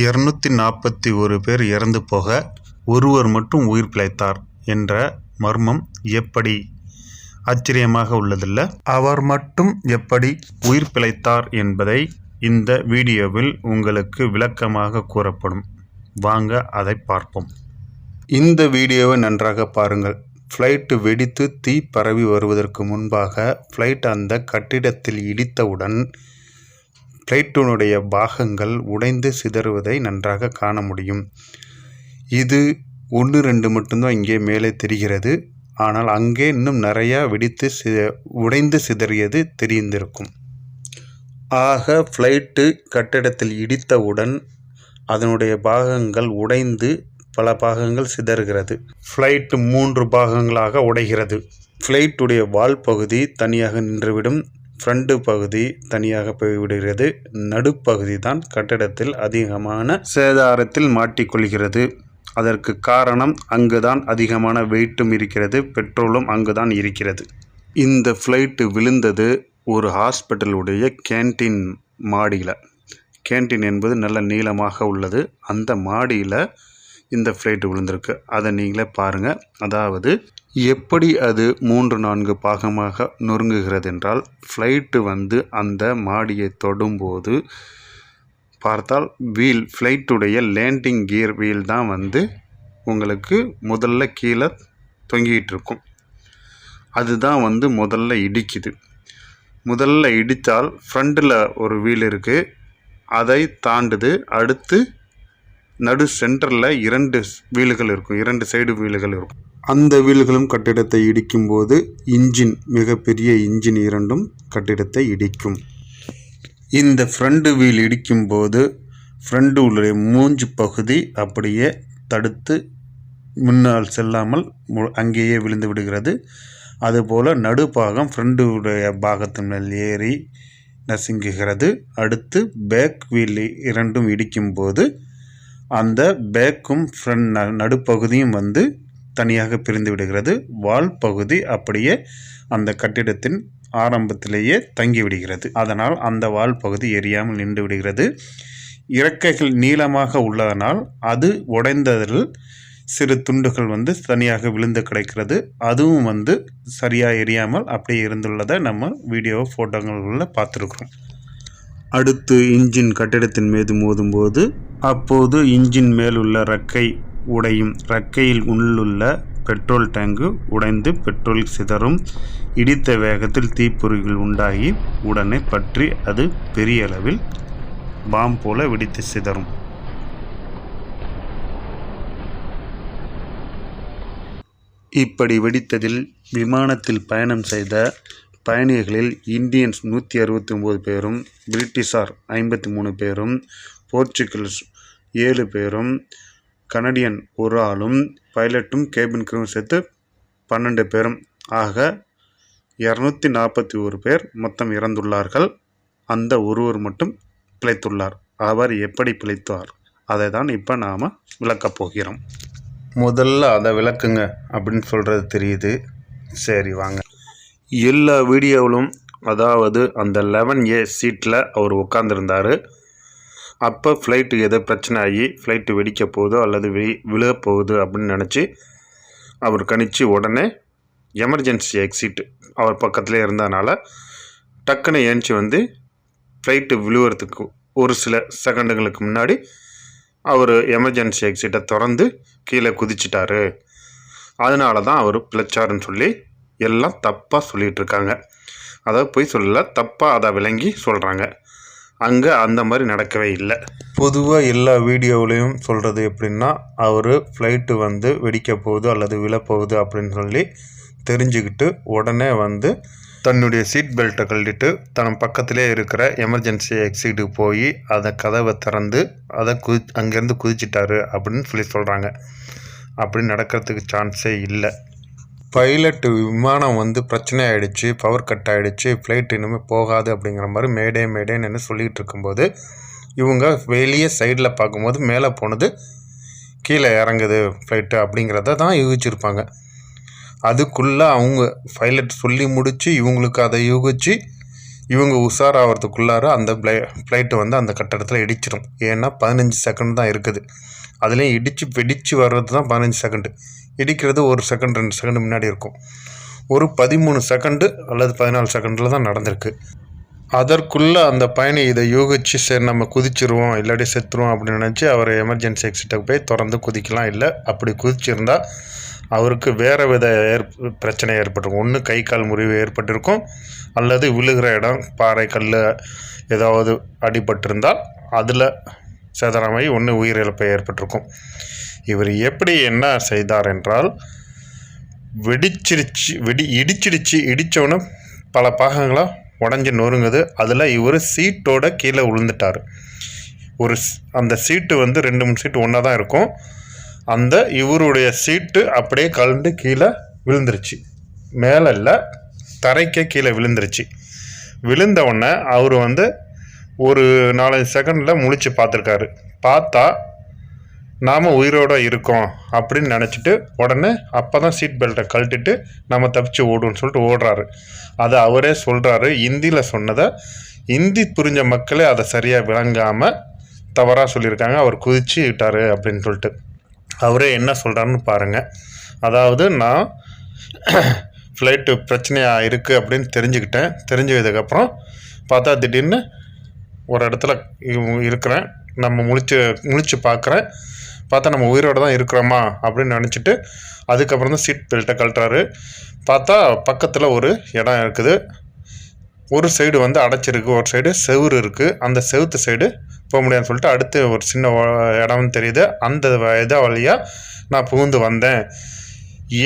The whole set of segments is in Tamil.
இருநூத்தி நாற்பத்தி ஒரு பேர் இறந்து போக ஒருவர் மட்டும் உயிர் பிழைத்தார் என்ற மர்மம் எப்படி ஆச்சரியமாக உள்ளதில்ல. அவர் மட்டும் எப்படி உயிர் பிழைத்தார் என்பதை இந்த வீடியோவில் உங்களுக்கு விளக்கமாக கூறப்படும். வாங்க அதை பார்ப்போம். இந்த வீடியோவை நன்றாக பாருங்கள். ஃப்ளைட்டு வெடித்து தீ பரவி வருவதற்கு முன்பாக ஃப்ளைட் அந்த கட்டிடத்தில் இடித்தவுடன் ஃப்ளைட்டினுடைய பாகங்கள் உடைந்து சிதறுவதை நன்றாக காண முடியும். இது ஒன்று ரெண்டு மட்டும்தான் இங்கே மேலே தெரிகிறது. ஆனால் அங்கே இன்னும் நிறையா வெடித்து சி உடைந்து சிதறியது தெரிந்திருக்கும். ஆக ஃப்ளைட்டு கட்டிடத்தில் இடித்தவுடன் அதனுடைய பாகங்கள் உடைந்து பல பாகங்கள் சிதறுகிறது. ஃப்ளைட்டு மூன்று பாகங்களாக உடைகிறது. ஃப்ளைட்டுடைய வால் பகுதி தனியாக நின்றுவிடும். ஃப்ரண்ட் பகுதி தனியாக போய்விடுகிறது. நடுப்பகுதி தான் கட்டடத்தில் அதிகமான சேதாரத்தில் மாட்டிக்கொள்கிறது. அதற்கு காரணம் அங்குதான் அதிகமான வெயிட்டும் இருக்கிறது பெட்ரோலும் அங்குதான் இருக்கிறது. இந்த ஃப்ளைட்டு விழுந்தது ஒரு ஹாஸ்பிட்டலுடைய கேன்டீன் மாடியில். கேன்டீன் என்பது நல்ல நீளமாக உள்ளது. அந்த மாடியில் இந்த ஃப்ளைட்டு விழுந்திருக்கு. அதை நீங்களே பாருங்கள் அதாவது எப்படி அது மூன்று நான்கு பாகமாக நொறுங்குகிறது என்றால் ஃப்ளைட்டு வந்து அந்த மாடியை தொடும்போது பார்த்தால் வீல் ஃப்ளைட்டுடைய லேண்டிங் கியர் வீல் தான் வந்து உங்களுக்கு முதல்ல கீழே தொங்கிகிட்டு இருக்கும் அதுதான் வந்து முதல்ல இடிக்குது. முதல்ல இடித்தால் ஃப்ரண்டில் ஒரு வீல் இருக்குது அதை தாண்டுது. அடுத்து நடு சென்டரில் இரண்டு வீல்கள் இருக்கும். இரண்டு சைடு வீல்கள் இருக்கும். அந்த வீல்களும் கட்டிடத்தை இடிக்கும்போது இன்ஜின் மிகப்பெரிய இன்ஜின் இரண்டும் கட்டிடத்தை இடிக்கும். இந்த ஃப்ரண்ட் வீல் இடிக்கும்போது ஃப்ரண்ட் உடைய மூஞ்சு பகுதி அப்படியே தடுத்து முன்னால் செல்லாமல் மு- அங்கேயே விழுந்து விடுகிறது. அதுபோல் நடுப்பாகம் ஃப்ரண்டுடைய பாகத்தின் மேல் ஏறி நசுங்குகிறது. அடுத்து பேக் வீல் இரண்டும் இடிக்கும்போது அந்த பேக்கும் ஃப்ரண்ட் ந- நடுப்பகுதியும் வந்து தனியாக பிரிந்து விடுகிறது. வால் பகுதி அப்படியே அந்த கட்டிடத்தின் ஆரம்பத்திலேயே தங்கி விடுகிறது அதனால் அந்த வால் பகுதி எரியாமல் நின்று விடுகிறது. இறக்கைகள் நீளமாக உள்ளதனால் அது உடைந்ததில் சிறு துண்டுகள் வந்து தனியாக விழுந்து கிடைக்கிறது. அதுவும் வந்து சரியாக எரியாமல் அப்படியே இருந்துள்ளதை நம்ம வீடியோ ஃபோட்டோங்களில் பார்த்துருக்குறோம். அடுத்து இன்ஜின் கட்டிடத்தின் மீது மோதும்போது அப்போது இன்ஜின் மேலுள்ள ரக்கை உடையும் ரக்கையில் உள்ளுள்ள பெட்ரோல் டேங்கு உடைந்து பெட்ரோல் சிதறும் இடித்த வேகத்தில் தீப்பொறிகள் உண்டாகி உடனே பற்றி அது பெரிய அளவில் பாம் போல வெடித்து சிதறும். இப்படி வெடித்ததில் விமானத்தில் பயணம் செய்த பயணிகளில் இந்தியன்ஸ் நூற்றி அறுபத்தி ஒம்பது பேரும் பிரிட்டிஷார் ஐம்பத்தி மூணு பேரும் போர்ச்சுகல்ஸ் ஏழு பேரும் கனடியன் ஒரு ஆளும் பைலட்டும் கேபின் க்ரூவும் சேர்த்து பன்னெண்டு பேரும். ஆக இரநூத்தி நாற்பத்தி ஒரு பேர் மொத்தம் இறந்துள்ளார்கள். அந்த ஒருவர் மட்டும் பிழைத்துள்ளார். அவர் எப்படி பிழைத்தார்? அதை தான் இப்போ நாம் விளக்கப் போகிறோம். முதல்ல அதை விளக்குங்க அப்படின்னு சொல்கிறது தெரியுது. சரி வாங்க. எல்லா வீடியோவிலும் அதாவது அந்த லெவன் ஏ சீட்டில் அவர் உட்காந்துருந்தார் அப்போ ஃப்ளைட்டு ஏதோ பிரச்சனை ஆகி ஃப்ளைட்டு வெடிக்க போகுதோ அல்லது வி விழுகப் போகுது அப்படின்னு நினச்சி அவர் கணிச்சு உடனே எமர்ஜென்சி எக்ஸிட் அவர் பக்கத்துலேயே இருந்ததுனால டக்குன்னு ஏஞ்சி வந்து ஃப்ளைட்டு விழுவுறதுக்கு ஒரு சில செகண்டுகளுக்கு முன்னாடி அவர் எமர்ஜென்சி எக்ஸிட்டை திறந்து கீழே குதிச்சிட்டாரு. அதனால தான் அவர் பிழைச்சாருன்னு சொல்லி எல்லாம் தப்பாக சொல்லிகிட்ருக்காங்க அதை அதாவது பொய் சொல்லல தப்பாக அதை விளங்கி சொல்கிறாங்க அங்கே அந்த மாதிரி நடக்கவே இல்லை. பொதுவாக எல்லா வீடியோவிலையும் சொல்கிறது எப்படின்னா அவர் ஃப்ளைட்டு வந்து வெடிக்க போகுது அல்லது விழப்போகுது அப்படின்னு சொல்லி தெரிஞ்சுக்கிட்டு உடனே வந்து தன்னுடைய சீட் பெல்ட்டை கழட்டிட்டு தன் பக்கத்திலே இருக்கிற எமர்ஜென்சி எக்ஸிட்டுக்கு போய் அதை கதவை திறந்து அதை குதி அங்கேருந்து குதிச்சிட்டாரு அப்படின்னு சொல்லி சொல்கிறாங்க அப்படி நடக்கிறதுக்கு சான்ஸே இல்லை. பைலட் விமானம் வந்து பிரச்சனை ஆகிடுச்சு பவர் கட் ஆகிடுச்சு ஃப்ளைட் இனிமேல் போகாது அப்படிங்கிற மாதிரி மேடே மேடேன்னு சொல்லிகிட்டு இருக்கும்போது இவங்க வெளியே சைடில் பார்க்கும்போது மேலே போனது கீழே இறங்குது ஃப்ளைட்டு அப்படிங்கிறத தான் யூகிச்சிருப்பாங்க. அதுக்குள்ளே அவங்க பைலட் சொல்லி முடித்து இவங்களுக்கு அதை யூகிச்சு இவங்க உஷாராகிறதுக்குள்ளார அந்த ஃப்ளை ஃப்ளைட்டு வந்து அந்த கட்டடத்தில் இடிச்சிடும் ஏன்னா பதினஞ்சு செகண்ட் தான் இருக்குது. அதுலேயும் இடித்து வெடித்து வர்றது தான் பதினஞ்சு செகண்டு இடிக்கிறது ஒரு செகண்ட் ரெண்டு செகண்ட் முன்னாடி இருக்கும். ஒரு பதிமூணு செகண்டு அல்லது பதினாலு செகண்டில் தான் நடந்திருக்கு. அதற்குள்ளே அந்த பயணி இதை யூகிச்சு சரி நம்ம குதிச்சிருவோம் இல்லாட்டி செத்துருவோம் அப்படின்னு நினச்சி அவர் எமர்ஜென்சி எக்ஸிட்டை போய் திறந்து குதிக்கலாம். இல்லை அப்படி குதிச்சிருந்தா அவருக்கு வேறு வித ஏற் பிரச்சனை ஏற்பட்டிருக்கும். ஒன்று கை கால் முறிவு ஏற்பட்டிருக்கும். அல்லது விழுகிற இடம் பாறை கல் ஏதாவது அடிபட்டிருந்தால் அதில் சேதாரமாகி ஒன்று உயிரிழப்பு ஏற்பட்டிருக்கும். இவர் எப்படி என்ன செய்தார் என்றால் வெடிச்சிருச்சு வெடி இடிச்சிடுச்சு இடித்தவொன்னே பல பாகங்களாக உடஞ்சி நொறுங்குது. அதில் இவர் சீட்டோட கீழே விழுந்துட்டார் ஒரு அந்த சீட்டு வந்து ரெண்டு மூணு சீட்டு ஒன்றா தான் இருக்கும். அந்த இவருடைய சீட்டு அப்படியே கலந்து கீழே விழுந்துருச்சு. மேலே இல்லை தரைக்கே கீழே விழுந்துருச்சு. விழுந்தவுடனே அவர் வந்து ஒரு நாலஞ்சு செகண்டில் முழிச்சு பார்த்துருக்காரு. பார்த்தா நாம் உயிரோட இருக்கோம் அப்படின்னு நினச்சிட்டு உடனே அப்போ தான் சீட் பெல்ட்டை கழட்டிட்டு நம்ம தப்பிச்சு ஓடுன்னு சொல்லிட்டு ஓடுறாரு. அதை அவரே சொல்கிறாரு இந்தியில் சொன்னதை இந்தி புரிஞ்ச மக்களே அதை சரியாக விளங்காமல் தவறாக சொல்லியிருக்காங்க. அவர் குதிச்சு விட்டார் அப்படின்னு சொல்லிட்டு. அவரே என்ன சொல்கிறாருன்னு பாருங்கள் அதாவது நான் ஃப்ளைட்டு பிரச்சனையாக இருக்குது அப்படின்னு தெரிஞ்சுக்கிட்டேன். தெரிஞ்சதுக்கப்புறம் பார்த்தா திடீர்னு ஒரு இடத்துல இ- இருக்கிறேன். நம்ம முழிச்சு முழிச்சு பார்க்குறேன். பார்த்தா நம்ம உயிரோட தான் இருக்கிறோமா அப்படின்னு நினச்சிட்டு அதுக்கப்புறம் தான் சீட் பெல்ட்டை கழட்டுறாரு. பார்த்தா பக்கத்தில் ஒரு இடம் இருக்குது. ஒரு சைடு வந்து அடைச்சிருக்கு ஒரு சைடு செவுரு இருக்குது அந்த செவுத்து சைடு போக முடியாதுன்னு சொல்லிட்டு அடுத்து ஒரு சின்ன இடம்னு தெரியுது. அந்த இதை வழியாக நான் புகுந்து வந்தேன்.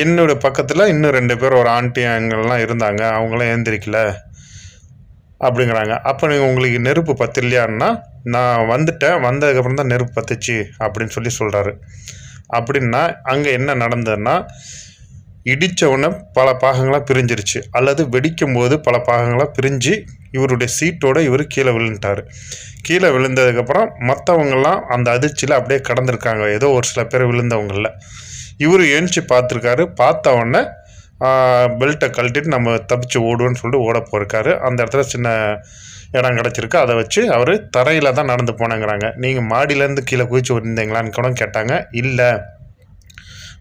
என்னோடய பக்கத்தில் இன்னும் ரெண்டு பேர் ஒரு ஆண்டி அங்கெல்லாம் இருந்தாங்க. அவங்களாம் ஏந்திரிக்கல அப்படிங்கிறாங்க. அப்போ நீங்கள் உங்களுக்கு நெருப்பு பத்திலையான்னா நான் வந்துட்டேன் வந்ததுக்கப்புறம் தான் நெருப்பு பத்துச்சு அப்படின்னு சொல்லி சொல்கிறாரு அப்படின்னா அங்கே என்ன நடந்ததுன்னா இடித்த பல பாகங்களாக பிரிஞ்சிருச்சு. அல்லது வெடிக்கும் போது பல பாகங்களாக பிரிஞ்சு இவருடைய சீட்டோட இவர் கீழே விழுந்துட்டார். கீழே விழுந்ததுக்கப்புறம் மற்றவங்கெல்லாம் அந்த அதிர்ச்சியில் அப்படியே கடந்திருக்காங்க. ஏதோ ஒரு சில பேர் விழுந்தவங்களில் இவர் எழுந்துச்சி பார்த்துருக்காரு. பார்த்தவொன்னே பெல்ட்டை கழட்டிட்டு நம்ம தப்பிச்சு ஓடுவோன்னு சொல்லிட்டு ஓட போயிருக்காரு. அந்த இடத்துல சின்ன இடம் கிடச்சிருக்கு. அதை வச்சு அவர் தரையில் தான் நடந்து போனேங்கிறாங்க. நீங்கள் மாடியிலேருந்து கீழே குதிச்சு வந்தீங்களான்னு கூட கேட்டாங்க. இல்லை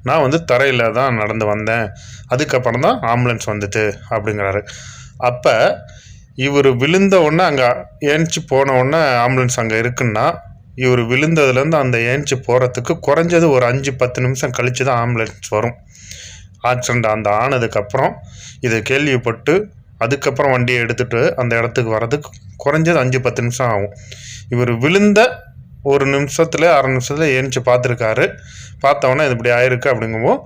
நான் வந்து தரையில் தான் நடந்து வந்தேன். அதுக்கப்புறம் தான் ஆம்புலன்ஸ் வந்துட்டு அப்படிங்கிறாரு. அப்போ இவர் விழுந்த உடனே அங்கே ஏஞ்சி போன உடனே ஆம்புலன்ஸ் அங்கே இருக்குன்னா இவர் விழுந்ததுலேருந்து அந்த ஏஞ்சி போகிறதுக்கு குறைஞ்சது ஒரு அஞ்சு பத்து நிமிஷம் கழித்து தான் ஆம்புலன்ஸ் வரும். ஆக்சிடெண்ட் அந்த ஆனதுக்கப்புறம் இதை கேள்விப்பட்டு அதுக்கப்புறம் வண்டியை எடுத்துகிட்டு அந்த இடத்துக்கு வர்றதுக்கு குறைஞ்சது அஞ்சு பத்து நிமிஷம் ஆகும். இவர் விழுந்த ஒரு நிமிஷத்தில் அரை நிமிஷத்தில் ஏஞ்சி பார்த்துருக்காரு. பார்த்தவொடனே இது இப்படி ஆயிருக்கு அப்படிங்கும்போது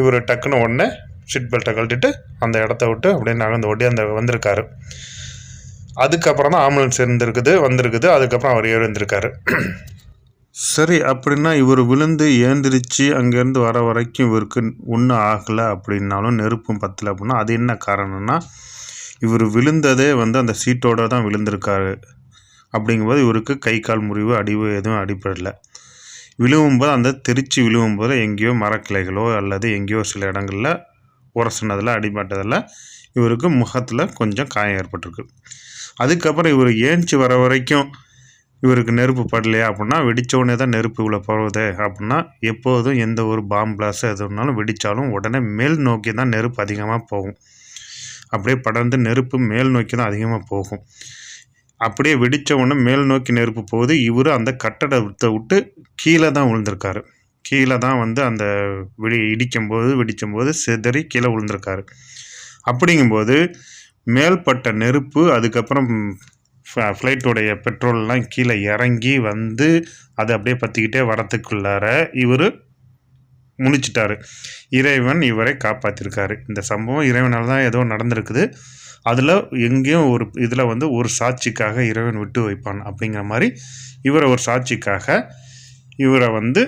இவர் டக்குன்னு உடனே சீட் பெல்ட்டை கழட்டிட்டு அந்த இடத்த விட்டு அப்படியே நகர்ந்து ஓடி அந்த வந்திருக்காரு. அதுக்கப்புறம் தான் ஆம்புலன்ஸ் இருந்திருக்குது வந்திருக்குது. அதுக்கப்புறம் அவர் எழுந்திருக்காரு சரி அப்படின்னா இவர் விழுந்து ஏந்திரிச்சு அங்கேருந்து வர வரைக்கும் இவருக்கு ஒன்றும் ஆகலை அப்படின்னாலும் நெருப்பும் பத்தலை அப்படின்னா அது என்ன காரணம்னா இவர் விழுந்ததே வந்து அந்த சீட்டோட தான் விழுந்திருக்காரு. அப்படிங்கும்போது இவருக்கு கை கால் முறிவு அடிவு எதுவும் அடிப்படலை விழுவும்போது அந்த திருச்சி விழுவும்போது எங்கேயோ மரக்கிளைகளோ அல்லது எங்கேயோ சில இடங்களில் உரசினதில் அடிபட்டதில் இவருக்கு முகத்தில் கொஞ்சம் காயம் ஏற்பட்டிருக்கு. அதுக்கப்புறம் இவர் ஏஞ்சி வர வரைக்கும் இவருக்கு நெருப்பு படலையா அப்படின்னா வெடிச்ச தான் நெருப்பு இவ்வளோ பரவுது அப்படின்னா எப்போதும் எந்த ஒரு பாம்பு பிளாஸ் எது வெடித்தாலும் உடனே மேல் நோக்கி தான் நெருப்பு அதிகமாக போகும். அப்படியே படர்ந்து நெருப்பு மேல் நோக்கி தான் அதிகமாக போகும். அப்படியே வெடிச்ச உடனே மேல் நோக்கி நெருப்பு போகுது. இவர் அந்த கட்டடத்தை விட்டு கீழே தான் விழுந்திருக்காரு. கீழே தான் வந்து அந்த வெடி இடிக்கும்போது வெடிக்கும்போது சிதறி கீழே விழுந்திருக்காரு. அப்படிங்கும்போது மேல்பட்ட நெருப்பு அதுக்கப்புறம் ஃப்ளைட்டோடைய பெட்ரோல்லாம் கீழே இறங்கி வந்து அதை அப்படியே பற்றிக்கிட்டே வரத்துக்குள்ளார இவர் முழிச்சிட்டாரு. இறைவன் இவரை காப்பாற்றிருக்காரு இந்த சம்பவம் இறைவனால் தான் ஏதோ நடந்திருக்குது. அதில் எங்கேயும் ஒரு இதில் வந்து ஒரு சாட்சிக்காக இறைவன் விட்டு வைப்பான் அப்படிங்கிற மாதிரி இவரை ஒரு சாட்சிக்காக இவரை வந்து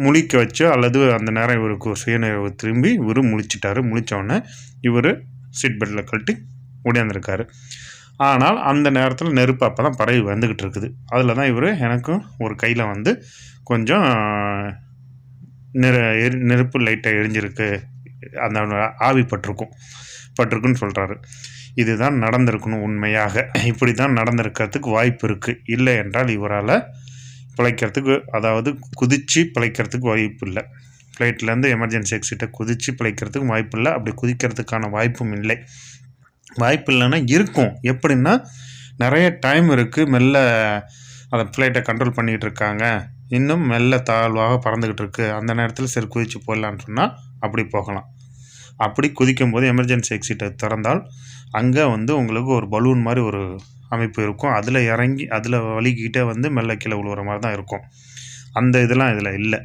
முழிக்க வச்சு அல்லது அந்த நேரம் இவருக்கு ஒரு சுயநிறைவு திரும்பி இவர் முழிச்சிட்டாரு. முழித்தோடனே இவர் சீட் பெல்ட்டில் கழட்டி உடையாந்துருக்காரு ஆனால் அந்த நேரத்தில் நெருப்பு அப்போ தான் பறவை வந்துக்கிட்டு இருக்குது. அதில் தான் இவர் எனக்கும் ஒரு கையில் வந்து கொஞ்சம் நெரு எரி நெருப்பு லைட்டாக எரிஞ்சிருக்கு. அந்த ஆவி பட்டிருக்கும். பட்டிருக்குன்னு சொல்கிறாரு இதுதான் நடந்திருக்கணும் உண்மையாக. இப்படி தான் நடந்திருக்கிறதுக்கு வாய்ப்பு இருக்குது இல்லை என்றால் இவரால் பிழைக்கிறதுக்கு அதாவது குதித்து பிழைக்கிறதுக்கு வாய்ப்பு இல்லை. ஃப்ளைட்லேருந்து எமர்ஜென்சி எக்ஸிட்டை குதித்து பிழைக்கிறதுக்கு வாய்ப்பு இல்லை. அப்படி குதிக்கிறதுக்கான வாய்ப்பும் இல்லை. வாய்ப்பு இல்லைன்னா இருக்கும். எப்படின்னா நிறைய டைம் இருக்குது மெல்ல அதை ஃப்ளைட்டை கண்ட்ரோல் பண்ணிகிட்டு இருக்காங்க. இன்னும் மெல்ல தாழ்வாக பறந்துக்கிட்டு இருக்குது அந்த நேரத்தில் சரி குதித்து போயிடலான்னு சொன்னால் அப்படி போகலாம். அப்படி குதிக்கும் போது எமர்ஜென்சி எக்ஸிட்டை திறந்தால் அங்கே வந்து உங்களுக்கு ஒரு பலூன் மாதிரி ஒரு அமைப்பு இருக்கும். அதில் இறங்கி அதில் வலிக்கிட்டே வந்து மெல்ல கீழே விழுவுற மாதிரி தான் இருக்கும். அந்த இதெல்லாம் இதில் இல்லை.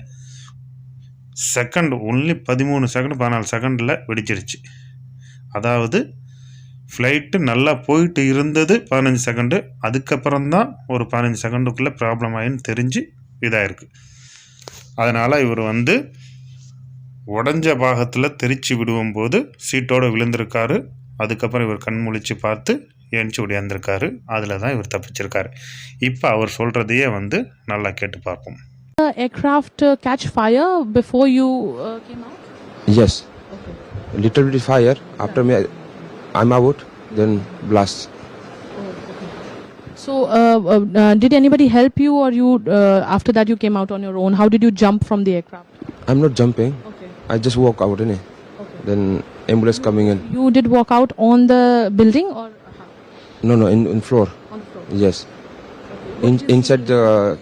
செகண்ட் ஒன்லி பதிமூணு செகண்ட் பதினாலு செகண்டில் வெடிச்சிருச்சு. அதாவது ஃப்ளைட்டு நல்லா போயிட்டு இருந்தது பதினஞ்சு செகண்டு அதுக்கப்புறம் தான் ஒரு பதினஞ்சு செகண்டுக்குள்ளே ப்ராப்ளம் ஆகின்னு தெரிஞ்சு இதாயிருக்கு. அதனால் இவர் வந்து உடஞ்ச பாகத்தில் தெரிச்சு விடுவோம்போது சீட்டோடு விழுந்திருக்காரு. அதுக்கப்புறம் இவர் கண் முழிச்சு பார்த்து ஏஞ்சி ஓடியாந்திருக்காரு அதில் தான் இவர் தப்பிச்சிருக்காரு. இப்போ அவர் சொல்கிறதையே வந்து நல்லா கேட்டு பார்ப்போம். Aircraft uh, catch fire before you uh, came out? Yes, Okay. little bit fire. After me, I- I'm out. Then blast. So, uh, uh, uh, did anybody help you, or you uh, after that you came out on your own? How did you jump from the aircraft? I'm not jumping. Okay. I just walk out. Innit? Okay. Then ambulance coming in. You did walk out on the building or uh-huh, No, no, in, in floor. on the floor? Yes, Okay. in, inside the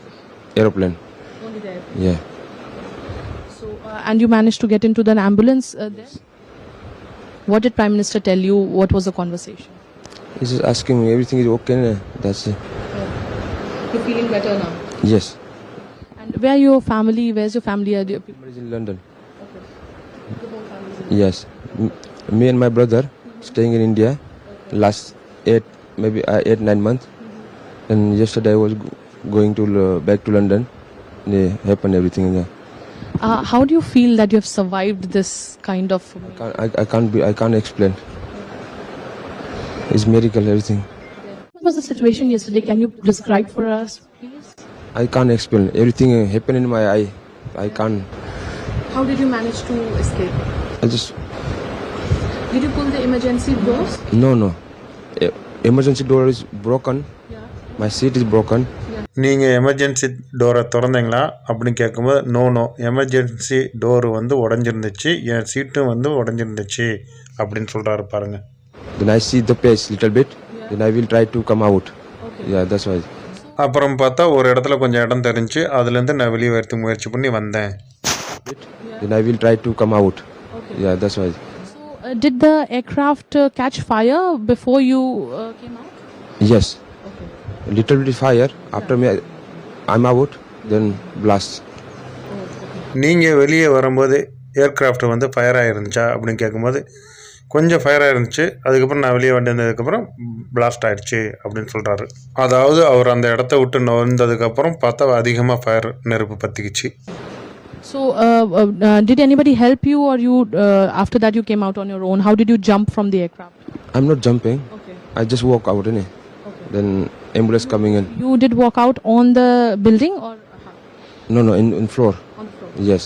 aeroplane. Only there. Yeah. So, uh, and you managed to get into the ambulance uh, there. What did Prime Minister tell you? What was the conversation? He's just asking me everything is okay. That's it. You're feeling better now. Yes. And where your family? Where's your family? Are you- Somebody's in London. Yes. M- me and my brother staying in India last eight, maybe uh, eight, nine months. And yesterday I was go- going to uh, back to London. Yeah, happened everything. Yeah. Uh, how do you feel that you have survived this kind of? I Can't, I, I can't be I can't explain. It's miracle everything. What was the situation yesterday? Can you describe for us, please? I can't explain. Everything happened in my eye. I can't. How did you manage to escape? I just Did you pull the emergency doors? no no. E- emergency door is broken. Yeah. My seat is broken. நீங்கள் எமர்ஜென்சி டோரை திறந்தீங்களா அப்படின்னு கேட்கும்போது நோ நோ எமர்ஜென்சி டோரு வந்து உடஞ்சிருந்துச்சு என் சீட்டும் வந்து உடஞ்சிருந்துச்சு அப்படின்னு சொல்கிறாரு பாருங்க Then I see the place little bit. Then I will try to come out. Okay. Yeah, that's why. அப்புறம் பார்த்தா ஒரு இடத்துல கொஞ்சம் இடம் தெரிஞ்சு அதுலேருந்து நான் வெளியே வரத்துக்கு முயற்சி பண்ணி வந்தேன் Then I will try to come out. Okay. Yeah, that's why. So, uh, did the aircraft uh, catch fire before you uh, came out? Yes, Okay. Little bit fire. After me, I- I'm out. Then blast. நீங்கள் வெளியே வரும்போது ஏர்கிராஃப்ட் வந்து ஃபயர் ஆகிருந்துச்சா அப்படின்னு கேட்கும்போது கொஞ்சம் ஃபயர் ஆயிருந்துச்சு அதுக்கப்புறம் நான் வெளியே வந்ததுக்கப்புறம் பிளாஸ்ட் ஆயிடுச்சு அப்படின்னு சொல்கிறாரு அதாவது அவர் அந்த இடத்த விட்டு நுழைந்ததுக்கப்புறம் பார்த்தா அதிகமாக ஃபயர் நெருப்பு பற்றிக்கிச்சு So, uh, uh, uh, did anybody help you, or you uh, after that you came out on your own? How did you jump from the aircraft? I'm not jumping. Okay. I just walk out. Innit? Okay. Then ambulance coming in. You did walk out on the building or No, no, in, in floor. on the floor? Yes.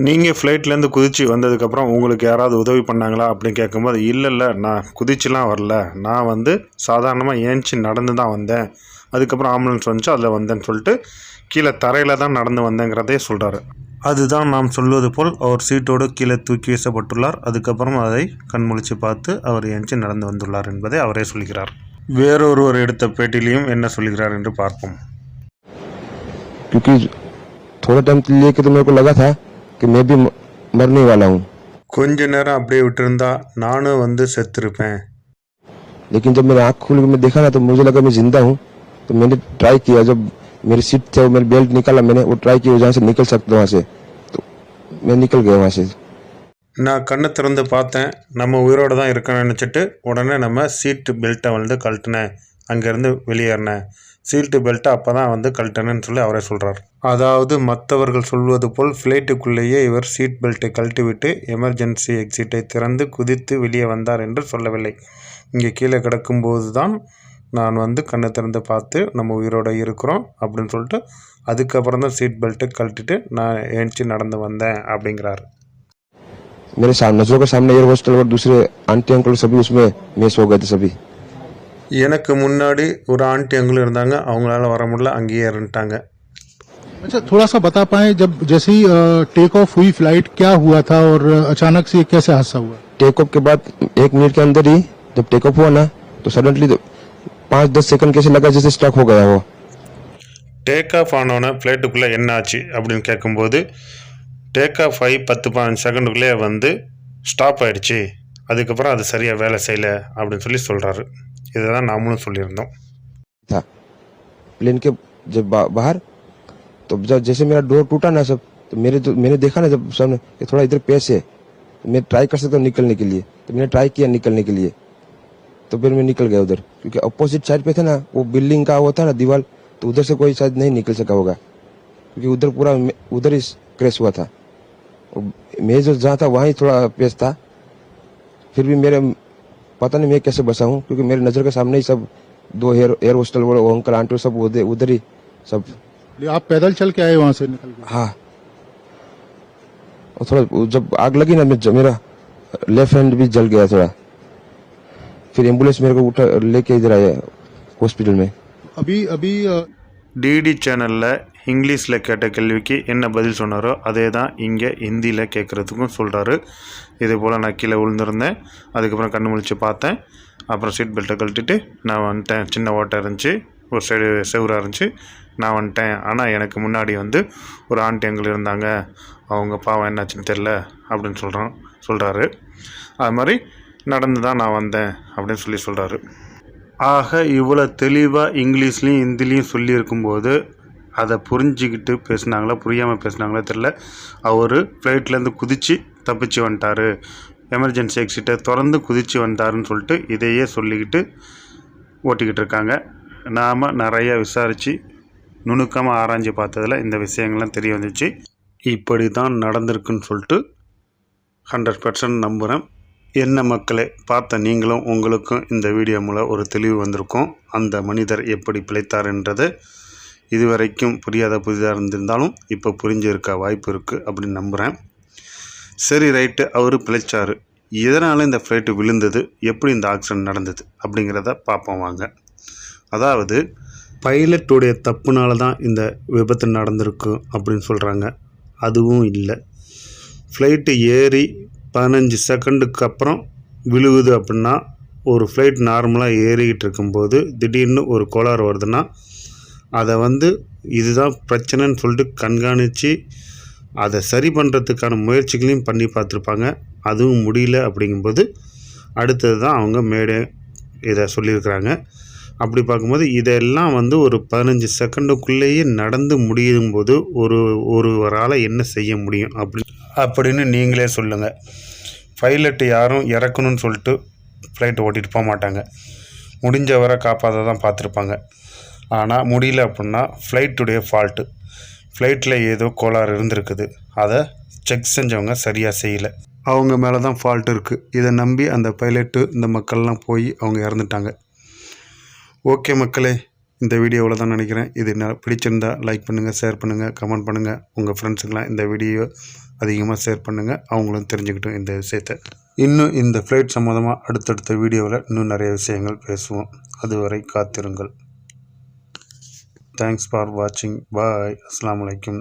நீங்கள் ஃப்ளைட்லேருந்து குதிச்சு வந்ததுக்கப்புறம் உங்களுக்கு யாராவது உதவி பண்ணாங்களா அப்படின்னு கேட்கும்போது இல்லை இல்லை நான் குதிச்சுலாம் வரல நான் வந்து சாதாரணமாக ஏஞ்சி நடந்து தான் வந்தேன் அதுக்கப்புறம் ஆம்புலன்ஸ் வந்துச்சு அதில் வந்தேன்னு சொல்லிட்டு கீழே தரையில் தான் நடந்து வந்தேங்கிறதே சொல்கிறாரு அதுதான் நாம் சொல்வது போல் அவர் சீட்டோடு கீழே தூக்கி வீசப்பட்டுள்ளார் அதுக்கப்புறம் அதை கண்முழிச்சு பார்த்து அவர் ஏஞ்சி நடந்து வந்துள்ளார் என்பதை அவரே சொல்கிறார் வேறொருவர் எடுத்த பேட்டிலையும் என்ன சொல்கிறார் என்று பார்ப்போம் क्योंकि थोड़ा टाइम लेके तो मेरे को लगा था कि मैं भी म- मरने वाला हूँ கொஞ்ச நேரம் அப்படியே விட்டுருந்தா நானும் வந்து செத்துருப்பேன் लेकिन जब मेरी आँख खुल के मैं देखा ना तो मुझे लगा मैं जिंदा हूँ तो मैंने ट्राई किया जब मेरी सीट थे वो मेरी बेल्ट निकाला मैंने वो ट्राई किया जहाँ से निकल सकता वहाँ से तो मैं निकल गया वहाँ से நான் கண்ணை திறந்து பார்த்தேன். நம்ம உயிரோடு தான் இருக்கணும்னு நினச்சிட்டு உடனே நம்ம சீட்டு பெல்ட்டை வந்து கழட்டினேன். அங்கேருந்து வெளியேறினேன். சீட்டு பெல்ட்டை அப்போ தான் வந்து கழட்டினேன்னு சொல்லி அவரே சொல்கிறார் அதாவது மற்றவர்கள் சொல்வது போல் ஃப்ளைட்டுக்குள்ளேயே இவர் சீட் பெல்ட்டை கழட்டி விட்டு எமர்ஜென்சி எக்ஸிட்டை திறந்து குதித்து வெளியே வந்தார் என்று சொல்லவில்லை. இங்கே கீழே கிடக்கும்போது தான் நான் வந்து கண்ணை திறந்து பார்த்து நம்ம உயிரோடு இருக்கிறோம் அப்படின்னு சொல்லிட்டு அதுக்கப்புறம் தான் சீட் பெல்ட்டை கழட்டிட்டு நான் ஏஞ்சி நடந்து வந்தேன் அப்படிங்கிறாரு. मेरे सामने नजरों के सामने एयर हॉस्टल और दूसरे आंटी अंकल सभी उसमें मिस हो गए थे सभी எனக்கு முன்னாடி ஒரு ஆண்டி அங்கிள் இருந்தாங்க அவங்களால வர முடியல அங்கேயே இருந்துட்டாங்க अच्छा थोड़ा सा बता पाए जब जैसे ही टेक ऑफ हुई फ्लाइट क्या हुआ था और अ, अचानक से ये कैसे हादसा हुआ टेक ऑफ के बाद एक मिनट के अंदर ही जब टेक ऑफ हुआ ना तो सडनली पाँच दस सेकंड कैसे लगा जैसे स्टक हो गया वो டேக் ஆஃப் ஆனோன்னே ஃப்ளைட்டுக்குள்ளே என்ன ஆச்சு அப்படின்னு கேட்கும்போது டேக் ஆஃப் ஆகி பத்து பதினஞ்சு செகண்டுக்குள்ளே வந்து ஸ்டாப் ஆயிடுச்சு அதுக்கப்புறம் அது சரியாக வேலை செய்யலை அப்படின்னு சொல்லி சொல்கிறாரு இதை தான் நாமளும் சொல்லியிருந்தோம் था प्लेन के जब बा, बाहर तो जब जैसे मेरा डोर टूटा ना सब तो मेरे तो मैंने देखा ना जब सामने कि थोड़ा इधर पेस है तो मैं ट्राई कर सकता हूँ निकलने के लिए तो मैंने ट्राई किया निकलने के लिए तो फिर मैं निकल गया उधर क्योंकि अपोजिट साइड पे था ना वो बिल्डिंग का वो था ना दीवार तो उधर से कोई शायद नहीं निकल सका होगा क्योंकि उधर पूरा मे- उधर ही क्रैश हुआ था और मैं जो जहाँ था वहाँ ही थोड़ा पेस था। फिर भी मेरे पता नहीं मैं कैसे बसा हूँ क्योंकि मेरे नज़र के सामने ही सब दो एयर एयर होस्टल वो अंकल आंटी सब उधर ही सब। आप पैदल चल के आए वहाँ से निकल के? हाँ। और थोड़ा जब आग लगी ना मैं- मेरा लेफ़्ट हैंड भी जल गया थोड़ा। फिर एंबुलेंस मेरे को उठा लेके इधर आया हॉस्पिटल में। अभी अभी अ, டிடி சேனலில் இங்கிலீஷில் கேட்ட கேள்விக்கு என்ன பதில் சொன்னாரோ அதே தான் இங்கே ஹிந்தியில் கேட்குறதுக்கும் சொல்கிறாரு இதே போல் நான் கீழே விழுந்திருந்தேன். அதுக்கப்புறம் கண்ணு முழிச்சு பார்த்தேன். அப்புறம் சீட் பெல்ட்டை கழட்டிட்டு நான் வந்துட்டேன். சின்ன ஓட்டை இருந்துச்சு. ஒரு சைடு செவராக இருந்துச்சு. நான் வந்துட்டேன். ஆனால் எனக்கு முன்னாடி வந்து ஒரு ஆண்டி அங்கிள் இருந்தாங்க. அவங்க பாவம் என்னாச்சுன்னு தெரில அப்படின்னு சொல்கிறான் சொல்கிறாரு அது மாதிரி நடந்து தான் நான் வந்தேன் அப்படின்னு சொல்லி சொல்கிறாரு ஆக இவ்வளோ தெளிவாக இங்கிலீஷ்லேயும் ஹிந்திலையும் சொல்லியிருக்கும்போது அதை புரிஞ்சுக்கிட்டு பேசுனாங்களா புரியாமல் பேசுனாங்களா தெரில அவர் ஃப்ளைட்லேருந்து குதித்து தப்பிச்சு வந்துட்டாரு. எமர்ஜென்சி எக்ஸிட்டை திறந்து குதித்து வந்துட்டாருன்னு சொல்லிட்டு இதையே சொல்லிக்கிட்டு ஓட்டிக்கிட்டு இருக்காங்க. நாம் நிறையா விசாரித்து நுணுக்கமாக ஆராய்ஞ்சு பார்த்ததில் இந்த விஷயங்கள்லாம் தெரிய வந்துச்சு. இப்படி தான் நடந்திருக்குன்னு சொல்லிட்டு ஹண்ட்ரட் பர்சன்ட் நம்புகிறேன் என்ன மக்களே பார்த்த நீங்களும் உங்களுக்கும் இந்த வீடியோ மூலம் ஒரு தெளிவு வந்திருக்கும். அந்த மனிதர் எப்படி பிழைத்தார்ன்றது இதுவரைக்கும் புரியாத புதிதாக இருந்திருந்தாலும் இப்போ புரிஞ்சிருக்க வாய்ப்பு இருக்குது அப்படின்னு நம்புகிறேன் சரி ரைட்டு அவர் பிழைச்சார். எதனால் இந்த ஃப்ளைட்டு விழுந்தது? எப்படி இந்த ஆக்சிடென்ட் நடந்தது? அப்படிங்கிறத பார்ப்போம் வாங்க. அதாவது பைலட்டுடைய தப்புனால தான் இந்த விபத்து நடந்திருக்கு அப்படின்னு சொல்கிறாங்க அதுவும் இல்லை. ஃப்ளைட்டு ஏறி பதினஞ்சு செகண்டுக்கு அப்புறம் விழுகுது அப்படின்னா ஒரு ஃப்ளைட் நார்மலாக ஏறிக்கிட்டு இருக்கும்போது திடீர்னு ஒரு கோளாறு வருதுன்னா அதை வந்து இதுதான் பிரச்சனைன்னு சொல்லிட்டு கண்காணித்து அதை சரி பண்ணுறதுக்கான முயற்சிகளையும் பண்ணி பார்த்துருப்பாங்க. அதுவும் முடியல அப்படிங்கும்போது அடுத்தது தான் அவங்க மேடே இதை சொல்லியிருக்கிறாங்க. அப்படி பார்க்கும்போது இதெல்லாம் வந்து ஒரு பதினஞ்சு செகண்டுக்குள்ளேயே நடந்து முடியும் போது ஒரு ஒருவரால் என்ன செய்ய முடியும் அப்படின்னு அப்படின்னு நீங்களே சொல்லுங்கள் பைலட்டு யாரும் இறக்கணும்னு சொல்லிட்டு ஃப்ளைட் ஓட்டிகிட்டு போக மாட்டாங்க. முடிஞ்ச வரை காப்பாற்ற தான் பார்த்துருப்பாங்க. ஆனால் முடியல அப்படின்னா ஃப்ளைட்டுடைய ஃபால்ட்டு ஃப்ளைட்டில் ஏதோ கோளாறு இருந்திருக்குது. அதை செக் செஞ்சவங்க சரியாக செய்யலை. அவங்க மேலே தான் ஃபால்ட் இருக்குது இதை நம்பி அந்த பைலட்டு இந்த மக்கள்லாம் போய் அவங்க இறந்துட்டாங்க. ஓகே மக்களே இந்த வீடியோவில் தான் நினைக்கிறேன். இது பிடிச்சிருந்தால் பிடிச்சிருந்தா லைக் பண்ணுங்கள் ஷேர் பண்ணுங்கள் கமெண்ட் பண்ணுங்கள் உங்கள் ஃப்ரெண்ட்ஸுக்கெலாம் இந்த வீடியோ அதிகமாக ஷேர் பண்ணுங்கள் அவங்களும் தெரிஞ்சுக்கிட்டும் இந்த விஷயத்தை. இன்னும் இந்த ஃப்ளைட் சம்மந்தமாக அடுத்தடுத்த வீடியோவில் இன்னும் நிறைய விஷயங்கள் பேசுவோம். அதுவரை காத்திருங்கள். தேங்க்ஸ் ஃபார் வாட்சிங் பாய் அஸ்லாம் அலைக்கும்